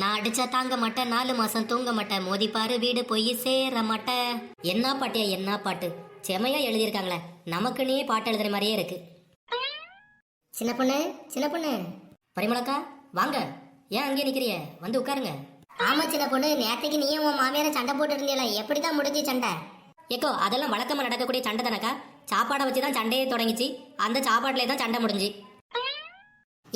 நான் அடிச்சா தாங்க மாட்டேன் நாலு மாசம் தூங்க மாட்டேன். மோதிப்பாரு வீடு போய் சேர மாட்டேன். என்ன பாட்டியா என்ன பாட்டு? செமையா எழுதியிருக்காங்களே. நமக்குன்னே பாட்டு எழுதுற மாதிரியே இருக்கு. சின்ன பொண்ணு சின்ன பொண்ணு. பரிமளக்கா வாங்க. ஏன் அங்கேயே நிக்கிறிய? வந்து உட்காருங்க. ஆமா சின்ன பொண்ணு நேத்தைக்கு நீயும் உன் மாமியார சண்டை போட்டு இருந்தீங்களா எப்படிதான் முடிஞ்சு சண்டை? ஏக்கோ அதெல்லாம் வழக்கமா நடக்கக்கூடிய சண்டை தானக்கா? சாப்பாடை வச்சு தான் சண்டையே தொடங்கிச்சு. அந்த சாப்பாட்டுல தான் சண்டை முடிஞ்சு.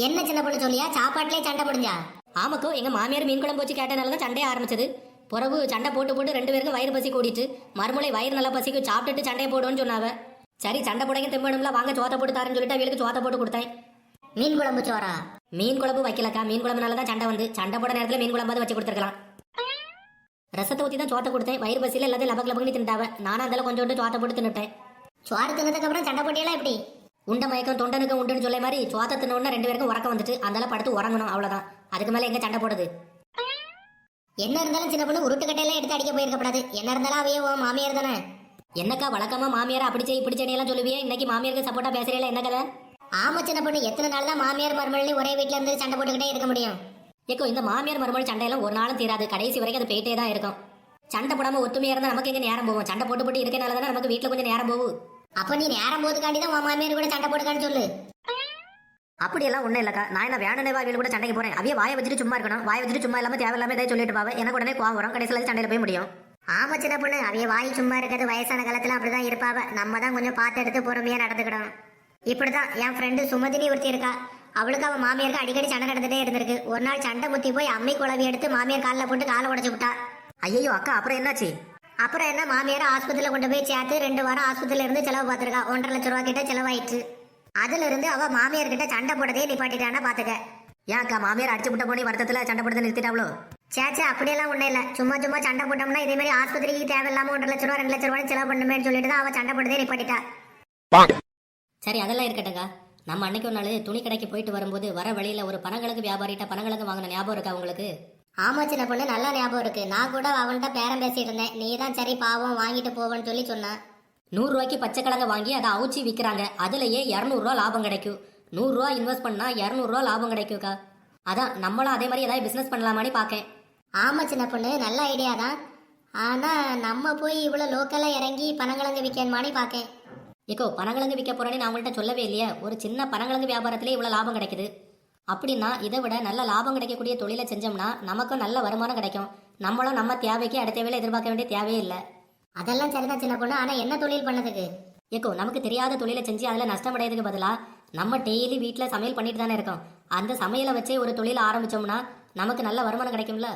என்ன சின்ன பொண்ணு சொல்லியா? சாப்பாட்டுலயே சண்டை முடிஞ்சா? ஆமாக்கோ எங்க மாமியார் மீன் குழம்பு வச்சு கேட்டனால தான் சண்டையே ஆரம்பிச்சது. பிறகு சண்டை போட்டு போட்டு ரெண்டு பேருக்கும் வயிறு பசி கூடிட்டு மறுமலை வயிறு நல்லா பசிக்கு சாப்பிட்டுட்டு சண்டையை போடுவோன்னு சொன்னாவ. சரி சண்டை போடங்க திம்பணும்ல வாங்க சோத்த போட்டு தரேன்னு சொல்லிட்டு அவளுக்கு சோத்த போட்டு கொடுத்தேன். மீன் குழம்பு சோறா? மீன் குழம்பு வைக்கலக்கா மீன் குழம்புனால தான் சண்டை வந்து. சண்டை போட நேரத்துல மீன் குழம்பாவது வச்சு கொடுத்துருக்கலாம். ரசத்தை ஊற்றி தான் சோத்த கொடுத்தேன். வயிறு பசியில் எல்லாத்தையும் லபக் லபக்னு தின்ட்டாவ நானும் அதில் கொஞ்சோண்டு சோத்த போட்டு தின்னுட்டேன். சோறு தின்னதுக்கு அப்புறம் சண்டை போட்டியெல்லாம் எப்படி? உண்ட மயக்கம் தொண்டனுக்கு உண்டுன்னு சொல்ல மாதிரி சோத்த தின்னு ரெண்டு பேருக்கும் உறக்கம் வந்துட்டு அந்தால படுத்து உறங்கணும் அவ்வளவுதான். அதுக்கு மேல எங்க சண்டை போடுது? என்ன இருந்தாலும் சின்ன பொண்ணு உருட்டு எடுத்து அடிக்க போயிருக்கப்படாது. என்ன இருந்தாலும் அவையே உன் மாமியார் தானே? என்னக்கா வழக்கமா மாமியார் அப்படி செய் இப்படி செய்யலாம் சொல்லுவியே? இன்னைக்கு மாமியாருக்கு சப்போர்ட்டா பேசுறீங்களா என்ன கதை? ஆமா சின்ன பொண்ணு எத்தனை நாள் தான் மாமியார் மருமகள் ஒரே வீட்ல இருந்து சண்டை போட்டுக்கிட்டே இருக்க முடியும்? ஏக்கோ இந்த மாமியார் மருமகள் சண்டையெல்லாம் ஒரு நாளும் தீராது. கடைசி வரைக்கும் அது போயிட்டே தான் இருக்கும். சண்டை போடாம ஒத்துமையா இருந்தா நமக்கு எங்க நேரம் போகும்? சண்டை போட்டு போட்டு இருக்கனால தான் நமக்கு வீட்டுல கொஞ்சம் நேரம் போகும்? அப்ப நீ நேரம் போதுக்காண்டி தான் உன் மாமியார் கூட சண்டை போட்டுக்கான்னு சொல்லு. அப்படியெல்லாம் ஒன்றும் இல்லக்கா. நான் என்ன வேணுனே வாவியில் கூட சண்டைக்கு போறேன். அவைய வாயை வச்சுட்டு சும்மா இருக்கணும். வாயை வச்சுட்டு சும்மா இல்லாம தேவையில்லாம ஏதாவது சொல்லிட்டு பாவ. எனக்கு உடனே கோவம் வரும். கடைசியில் சண்டையில போய் முடியும். ஆமா சின்ன பொண்ணு. அவைய வாய் சும்மா இருக்கிறது வயசான காலத்துல அப்படிதான் இருப்பாவ. நம்ம தான் கொஞ்சம் பார்த்து எடுத்து பொறுமையா நடந்துக்கிடணும் இப்படிதான் என் ஃப்ரெண்டு சுமதினி ஒருத்தி இருக்கா. அவளுக்கு அவன் மாமியாருக்கு அடிக்கடி சண்டை நடந்துட்டே இருந்திருக்கு. ஒரு நாள் சண்டை முத்தி போய் அம்மி குழவி எடுத்து மாமியார் காலில் போட்டு காலை உடைச்சு விட்டா. ஐயோ அக்கா அப்புறம் என்னாச்சு? அப்புறம் என்ன? மாமியார் ஆஸ்பத்திரியில் கொண்டு போய் சேர்த்து ரெண்டு வாரம் ஆஸ்பத்திரியில இருந்து செலவு பார்த்துருக்கா. ஒன்றரை லட்ச ரூபா கிட்ட செலவாயிடுச்சு அதுல இருந்து அவ மாமியார் கிட்ட சண்டை போட்டதே நிப்பாட்டிட்டானா பாத்துக்க. ஏன் அக்கா மாமியார் அடிச்சு விட்ட போனி வருத்தத்துல சண்டை போட்டு நிறுத்திட்டாவளோ? சேச்சே அப்படியெல்லாம் ஒண்ணும் இல்ல. சும்மா சும்மா சண்டை போட்டோம்னா இதே மாதிரி ஆஸ்பத்திரிக்கு தேவையில்லாம ஒன்றரை லட்ச ரூபா ரெண்டு லட்ச ரூபாய் செலவு பண்ணுமேன்னு சொல்லிட்டு தான் அவ சண்டை போட்டதே நிப்பாட்டிட்டா. சரி அதெல்லாம் இருக்கட்டுங்க நம்ம அன்னைக்கு ஒரு நாள் துணி கடைக்கு போயிட்டு வரும்போது வர வழியில ஒரு பனங்களுக்கு வியாபாரிட்ட பனங்களுக்கு வாங்கின ஞாபகம் இருக்கா உங்களுக்கு? ஆமா சின்ன பொண்ணு நல்ல ஞாபகம் இருக்கு. நான் கூட அவன்கிட்ட பேரம் பேசிட்டு இருந்தேன். நீ தான் சரி பாவம் வாங்கிட்டு போவேன்னு சொல்லி சொன்னேன். நூறு ரூபாய்க்கு பச்சை கிழங்க வாங்கி அதை அவுச்சி விற்கிறாங்க. அதுலயே இரநூறுவா லாபம் கிடைக்கும். நூறுரூவா இன்வெஸ்ட் பண்ணா இரநூறுவா லாபம் கிடைக்கும்க்கா. அதான் நம்மளும் அதே மாதிரி ஏதாவது பிசினஸ் பண்ணலாமான்னு பார்க்கேன். ஆமா சின்ன பொண்ணு. நல்ல ஐடியா தான். ஆனா நம்ம போய் இவ்வளவு லோக்கலா இறங்கி பனங்கிழங்கு விற்கணுமானே பார்க்கேன். ஏக்கோ பனங்கிழங்கு விற்க போறேன்னு நான் உங்கள்கிட்ட சொல்லவே இல்லையா. ஒரு சின்ன பனங்கிழங்கு வியாபாரத்திலே இவ்வளவு லாபம் கிடைக்குது. அப்படின்னா இதை விட நல்ல லாபம் கிடைக்கக்கூடிய தொழிலை செஞ்சோம்னா நமக்கும் நல்ல வருமானம் கிடைக்கும். நம்மளும் நம்ம தேவைக்கு அடுத்த வேலை எதிர்பார்க்க வேண்டிய தேவையே இல்லை. அதெல்லாம் சரிதான் சின்ன பொண்ணு. ஆனா என்ன தொழில் பண்ணதுக்கு? ஏக்கோ நமக்கு தெரியாத தொழிலை செஞ்சு அதுல நஷ்டம் அடையதுக்கு பதிலா நம்ம டெய்லி வீட்டில் சமையல் பண்ணிட்டு தானே இருக்கோம். அந்த சமையலை வச்சே ஒரு தொழில் ஆரம்பிச்சோம்னா நமக்கு நல்ல வருமானம் கிடைக்கும்ல?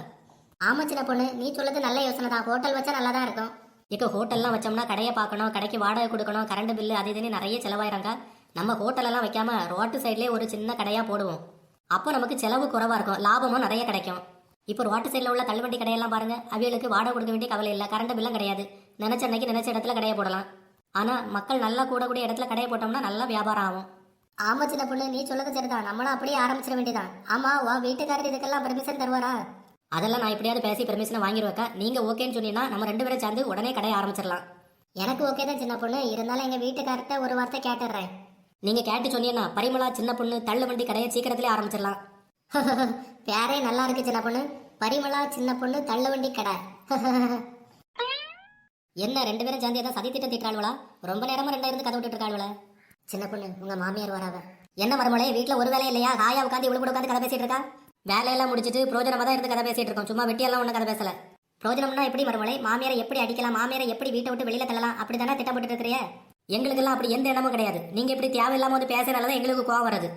ஆமா சின்ன பொண்ணு நீ சொல்றது நல்ல யோசனை தான். ஹோட்டல் வச்சா நல்லா தான் இருக்கும். ஏக்கோ ஹோட்டல்லாம் வச்சோம்னா கடையை பார்க்கணும் கடைக்கு வாடகை கொடுக்கணும் கரண்ட் பில்லு அது இதுன்னு நிறைய செலவாயிருங்க நம்ம ஹோட்டலெல்லாம் வைக்காம ரோட்டு சைட்லேயே ஒரு சின்ன கடையா போடுவோம். அப்போ நமக்கு செலவு குறவாக இருக்கும். லாபமும் நிறைய கிடைக்கும். இப்போ ரோட்டு சைடில் உள்ள தள்ளுவண்டி கடையெல்லாம் பாருங்க. அவிகளுக்கு வாடகை கொடுக்க வேண்டிய கவலை இல்லை. கரண்ட் பில்லும் கிடையாது. நினைச்ச அன்னைக்கு நினைச்ச இடத்துல கடையை போடலாம். ஆனா மக்கள் நல்லா கூடக்கூடிய இடத்துல கடையை போட்டோம்னா நல்லா வியாபாரம் ஆகும். ஆமா சின்ன பொண்ணு நீ சொல்லது சரிதான் நம்மளும் அப்படியே ஆரம்பிச்சிட வேண்டியதான் ஆமா உன் வீட்டுக்காரர் இதுக்கெல்லாம் பெர்மிஷன் தருவாரா? அதெல்லாம் நான் எப்படியாவது பேசி பெர்மிஷனை வாங்கிடுவேக்கா நீங்க ஓகேன்னு சொன்னீங்கன்னா நம்ம ரெண்டு பேரும் சேர்ந்து உடனே கடையை ஆரம்பிச்சிடலாம். எனக்கு ஓகே தான் சின்ன பொண்ணு. இருந்தாலும் எங்க வீட்டுக்காரர்கிட்ட ஒரு வார்த்தை கேட்டுடுறேன். நீங்க கேட்டு சொன்னீங்கன்னா பரிமளா சின்ன பொண்ணு தள்ளு வண்டி கடையை சீக்கிரத்திலே ஆரம்பிச்சிடலாம். பேரே நல்லா இருக்கு சின்ன பொண்ணு. பரிமளா சின்ன பொண்ணு தள்ளு வண்டி கடை. என்ன ரெண்டு பேரும் சேர்ந்து ஏதோ சதி திட்டம் தீட்டாளுவலா ரொம்ப நேரமா ரெண்டா இருந்து கதை விட்டுட்டு இருக்காளுவல சின்ன பொண்ணு உங்க மாமியார் வராவ. என்ன மருமலே வீட்டுல ஒரு வேலை இல்லையா? காயா உட்காந்து இவ்வளவு கூட உட்காந்து கதை பேசிட்டு இருக்கா? வேலையெல்லாம் முடிச்சிட்டு பிரோஜனமா தான் இருந்து கதை பேசிட்டு இருக்கோம். சும்மா வெட்டியெல்லாம் ஒண்ணு கதை பேசல. பிரோஜனம்னா எப்படி மருமலை மாமியாரை எப்படி அடிக்கலாம்? மாமியாரை எப்படி வீட்டை விட்டு வெளியில தள்ளலாம்? அப்படி தானே திட்டமிட்டு இருக்கிறிய எங்களுக்கெல்லாம் அப்படி எந்த எண்ணமும் கிடையாது. நீங்க இப்படி தேவையில்லாம வந்து பேசுறதுனால எங்களுக்கு கோவம் வருது.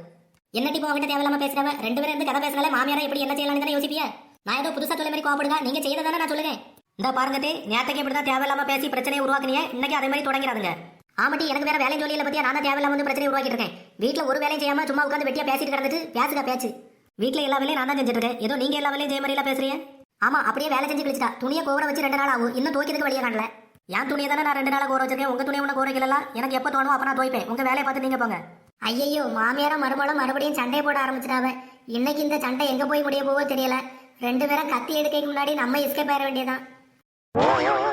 என்னட்டி இப்போ அவங்ககிட்ட தேவையில்லாம பேசுறவ? ரெண்டு பேரும் இருந்து கதை பேசுறதுனால மாமியாரை எப்படி என்ன செய்யலாம்னு தானே யோசிப்பிய? நான் ஏதோ புதுசா சொல்ல மாதிரி கோவப்படுங்க நீங்க செய்யறதானே நான் சொல்லுங்க இந்த பாருங்க தே நேத்துக்கு இப்படி தான் தேவையில்லாம பேசி பிரச்சனையை உருவாக்குனீங்க இன்னைக்கு அதே மாதிரி தொடங்கிறாதுங்க ஆமாட்டி எனக்கு வேற வேலையும் சொல்லியில பத்தியா? நான் தான் தேவையில்லாம வந்து பிரச்சனை உருவாக்கிட்டு இருக்கேன். வீட்ல ஒரு வேலையும் செய்யாம சும்மா உட்காந்து வெட்டியா பேசிட்டு கிடந்துட்டு பேசுக பேச்சு. வீட்டில் எல்லா வேலையும் நான் தான் செஞ்சுட்டு இருக்கேன் ஏதோ நீங்க எல்லா வேலையும் செய்ய மாதிரில பேசுறீங்க? ஆமா அப்படியே வேலை செஞ்சு கழிச்சிட்டா. துணியை கோவர வச்சு ரெண்டு நாள் ஆகும். இன்னும் துவைக்கிறதுக்கு வழியே காணல. என் துணியை தானே நான் ரெண்டு நாள் கோர வச்சிருக்கேன். உங்க துணியை ஒன்று கோர எனக்கு எப்போ தோணும் அப்ப நான் துவைப்பேன். உங்க வேலையை பார்த்து நீங்க போங்க. ஐயோ மாமியாரும் மறுபடியும் மறுபடியும் சண்டை போட ஆரம்பிச்சிட்டாவே. இன்னைக்கு இந்த சண்டை எங்க போய் முடிய போவோ தெரியல. ரெண்டு பேரும் கத்தி எடுக்கைக்கு முன்னாடி நம்ம எஸ்கேப் ஆயிட வேண்டியதான் Bye.